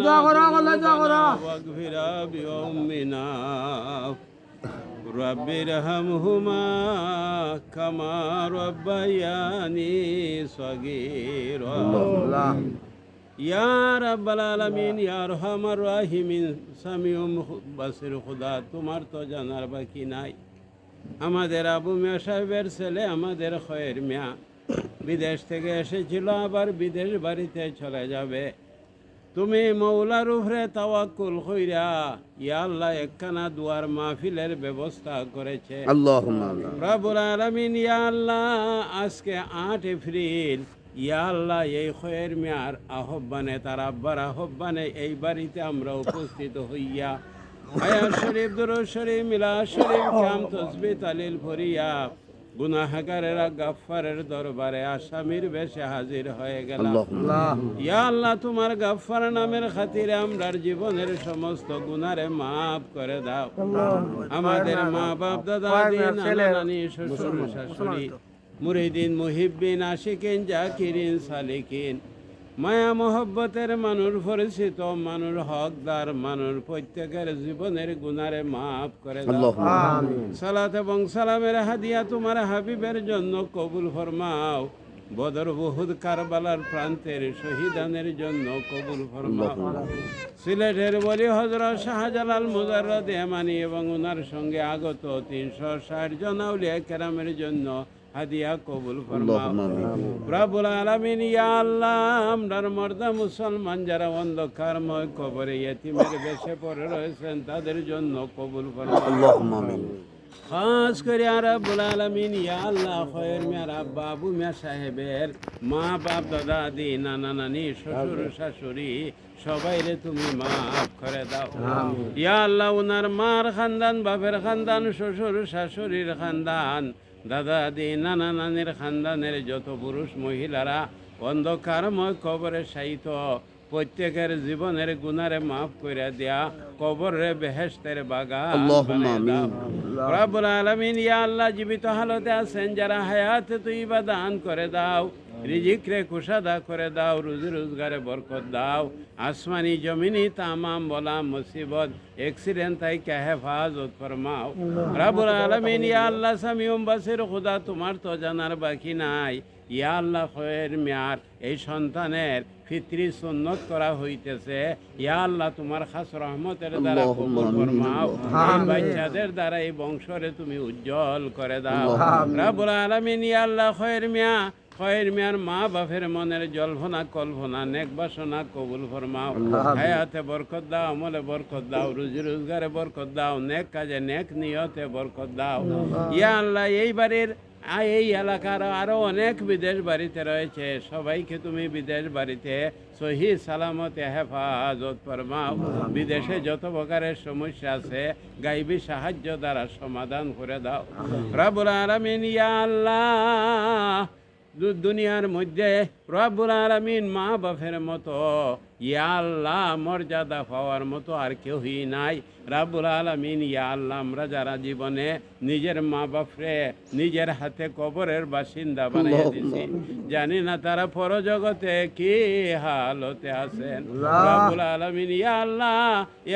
দোয়া করো, আল্লাহ দোয়া করো। ذنوبنا واغفر بأمنا رب ارحمهما كما ربياني صغيرا ইয়া রাব্বাল আলামিন ইয়া রহমার রাহিমিন সামিউম বাসির খুদা তোমার তো জানার বাকি নাই আমাদের আবু মিয়া সাহেবের ছেলে আমাদের খয়ের মিয়া বিদেশ থেকে এসেছিল আবার বিদেশ বাড়িতে চলে যাবে। তুমি মৌলার উপরে তাওয়াক্কুল কইরা ইয়া আল্লাহ একখানা দুয়ার মাহফিলের ব্যবস্থা করেছে। আলমিন ইয়া আল্লাহ আজকে আট এপ্রিল ইয়া আল্লাহ এই খয়ের মেয়ার আহ্বানে তার আব্বার আহ্বানে এই বাড়িতে আমরা উপস্থিত হইয়া আয়া শরীফ দুরুদ শরীফ মিলা শরীফ কাম তসবি তালিল ফরিয়া গুনাহাগারেরা গাফফারের দরবারে আসামির বেশে হাজির হয়ে গেলাম ইয়া আল্লাহ তোমার গাফফার নামের খাতিরে আমরার জীবনের সমস্ত গুনারে মাফ করে দাও। আমাদের মা বাপ দাদা দিন নানি শ্বশুর শাশুড়ি মুরিদিন মুহিব্বিন আশিকিন জাকিরিন সালিকিন। মায়া মোহব্বতের মানুষ পরিচিত মানুষ হকদার মানুষ প্রত্যেকের জীবনের গুনারে মাফ করে সালাত এবং সালামের হাদিয়া তোমার হাবিবের জন্য কবুল ফরমাও। বদর বহুদ কারবালার প্রান্তের শহীদানের জন্য কবুল ফরমাও। সিলেটের বলি হজরত শাহজালাল মুজাররদ এমানি এবং ওনার সঙ্গে আগত তিনশো ষাট জন আউলিয়া কেরামের জন্য হাদিয়া কবুল রাবুল আলামিন ইয়া আল্লাহ আমরার মর্দা মুসলমান যারা অন্ধকারময় কবরে ইয়েতিমের বেশে পড়ে রয়েছেন তাদের জন্য কবুল আমিন। খাস করে আর রাব্বুল আলামিন ইয়া আল্লাহ খয়ের মিয়া আব্বা আবু মিয়া সাহেবের মা বাপ দাদা দি নানা নানি শ্বশুর শাশুড়ি সবাই রে তুমি মাফ করে দাও। ইয়া আল্লাহ উনার মার খানদান বাপের খানদান শ্বশুর শাশুড়ির খানদান দাদা দি নানা নানির খানদানের যত পুরুষ মহিলারা অন্ধকারময় কবরে সাইত প্রত্যেকের জীবনের গুনারে মাফ করে দেয়া কবরে বেহেস্তের বাগান। রব্বুল আলামিন ইয়া আল্লাহ জীবিত হালতে আছেন যারা হায়াতে তুই বা দান করে দাও রিজিক রে কুশাদা করে দাও রুজি রোজগারে বরকত দাও। আসমানি জমিনি তামাম বলা মুসিবত এক্সিডেন্ট তাই কে হেফাজত ফরমাও। রাবুল আলামিন ইয়া আল্লাহ সামিউম বাসির খুদা তোমার তো জানার বাকি নাই। ইয়া আল্লাহ খয়ের মিয়ার এই সন্তানের ফিতরি সুন্নত করা হইতেছে। ইয়া আল্লাহ তোমার খাস রহমতের দ্বারা কবুল ফরমাও। বাচ্চাদের দ্বারা এই বংশরে তুমি উজ্জ্বল করে দাও। রাবুল আলামিন ইয়া আল্লাহ খয়ের মিয়া। খয়ের মিয়ার মা বাপের মনের জল্পনা কল্পনা নেক বাসনা কবুল ফরমাও। হায়াতে বরকত দাও আমলে বরকত দাও রুজি রোজগারে বরকত দাও নেক কাজে নেক নিয়তে বরকত দাও। ইয়া আল্লাহ এই বাড়ির আ- এই এলাকার আরও অনেক বিদেশ বাড়িতে রয়েছে। সবাইকে তুমি বিদেশ বাড়িতে সহি সালামতে হেফাজত ফরমাও। বিদেশে যত প্রকারের সমস্যা আছে গাইবি সাহায্য দ্বারা সমাধান করে দাও। রাবুল আলমিন ইয়া আল্লাহ দুনিয়ার মধ্যে রব্বুল আলামিন মা বাপের মতো ইয়া আল্লাহ মর্যাদা পাওয়ার মতো আর কেউই নাই। রাব্বুল আলামিন ইয়া আল্লাহ আমরা যারা জীবনে নিজের মা বাপরে নিজের হাতে কবরের বাসিন্দা বানিয়ে দিছি জানি না তারা পরজগতে কি হালতে আছেন। রাব্বুল আলামিন ইয়া আল্লাহ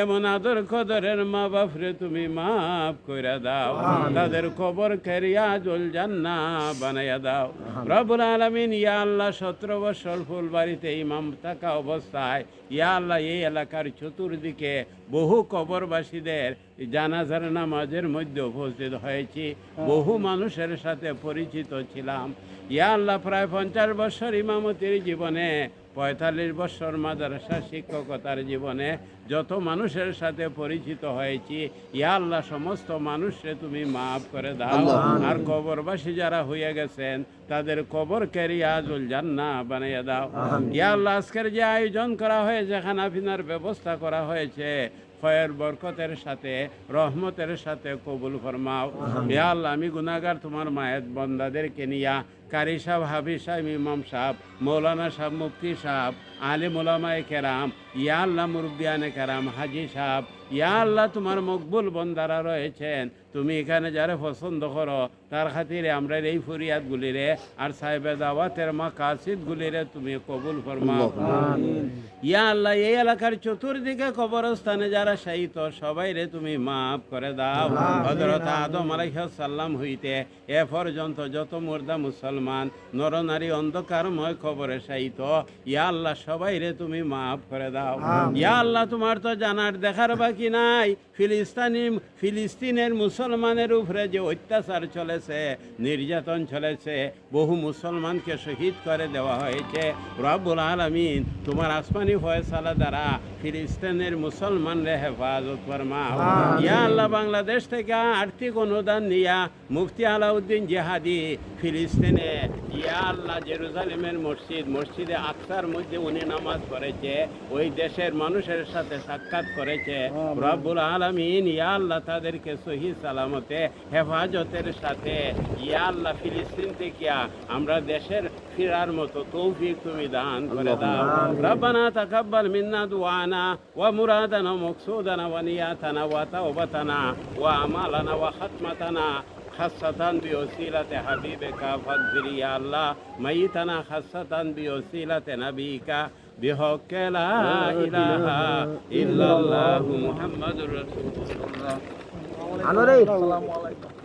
এমন আদর কদরের মা বাপরে তুমি মাফ কইরা দাও। তাদের কবর কেরিয়া জল জান্না বানাইয়া দাও। রব্বুল আলামিন ইয়া আল্লাহ সতেরো বছর ফুলবাড়িতে ইমাম থাকা অবস্থায় ইয়া আল্লাহ এই এলাকার চতুর্দিকে বহু কবরবাসীদের জানাজার নামাজের মধ্যে উপস্থিত হয়েছি। বহু মানুষের সাথে পরিচিত ছিলাম। ইয়া আল্লাহ প্রায় পঞ্চাশ বছর ইমামতির জীবনে পঁয়তাল্লিশ বছর মাদ্রাসা শিক্ষকতার জীবনে যত মানুষের সাথে পরিচিত হয়েছি ইয়া আল্লাহ সমস্ত মানুষকে তুমি মাফ করে দাও। আর কবরবাসী যারা হয়ে গেছেন তাদের কবর কেরিয়াজুল জান্না বানিয়ে দাও। ইয়া আল্লাহ আজকের যে আয়োজন করা হয়েছে খানা পিনার ব্যবস্থা করা হয়েছে। খয়ের বরকতের সাথে রহমতের সাথে কবুল ফরমাও। ইয়া আল্লাহ আমি গুনাগার তোমার মায়ের বন্দাদেরকে নিয়া কারি সাহেব হাফিজ সাহেব ইমাম সাহেব মৌলানা সাহেব মুফতি সাহেব আলিম ওলামায়ে কেরাম ইয়া আল্লাহ মুরব্বিয়ানে কেরাম হাজি সাহেব ইয়া আল্লাহ তোমার মকবুল বন্দারা রয়েছেন। তুমি এখানে যারা পছন্দ করো তার খাতিরে আমরা এই ফরিয়াদগুলিরে আর সাহেবে দাওয়াতের মাকাসিদগুলিরে তুমি কবুল ফরমাও। ইয়া আল্লাহ এই এলাকার চতুর্দিকে কবরস্থানে যারা শায়িত সবাই রে তুমি মাফ করে দাও। হজরত আদম আলাইসাল্লাম হইতে এ পর্যন্ত যত মুর্দা মুসলমান নরনারী অন্ধকারময় খবরে শায়িত। ইয়া আল্লাহ সবাই রে তুমি মাফ করে দাও। ইয়া আল্লাহ তোমার তো জানার দেখার বাকি নাই। ফিলিস্তানি ফিলিস্তিনের মুসলমানের উপরে যে অত্যাচার চলেছে নির্যাতন চলেছে বহু মুসলমানকে শহীদ করে দেওয়া হয়েছে। রব্বুল আলমিন তোমার আসমানি ফয়সালা দ্বারা ফিলিস্তিনের মুসলমানরে হেফাজত ফরমাও। ইয়া আল্লাহ বাংলাদেশ থেকে আর্থিক অনুদান নিয়া মুফতি আলাউদ্দিন জেহাদি ফিলিস্তিনে ইয়া আল্লাহ জেরুজালেমের মসজিদ মসজিদে আকসার মধ্যে উনি নামাজ পড়েছে ওই দেশের মানুষের সাথে সাক্ষাৎ করেছে। রব্বুল আলমিন ইয়া আল্লাহ তাদেরকে সহি সালামতে হেফাজতের সাথে ইয়া আল্লাহ ফিলিস্তিন থেকে আমরা দেশের ফিরার মতো তৌফিক তুমি দান করে দাও। রব্বানা তাকাব্বাল মিন্না দুআনা ওয়া মুরাদানা মকসুদানা ওয়া নিয়াতানা ওয়া তাওবাতানা ওয়া আমালানা ওয়া খাতমাতানা خاصة بوسيلة حبيبك فاغفر يا الله ميتنا خاصة بوسيلة نبيك بحق لا إله إلا الله محمد رسول الله السلام عليكم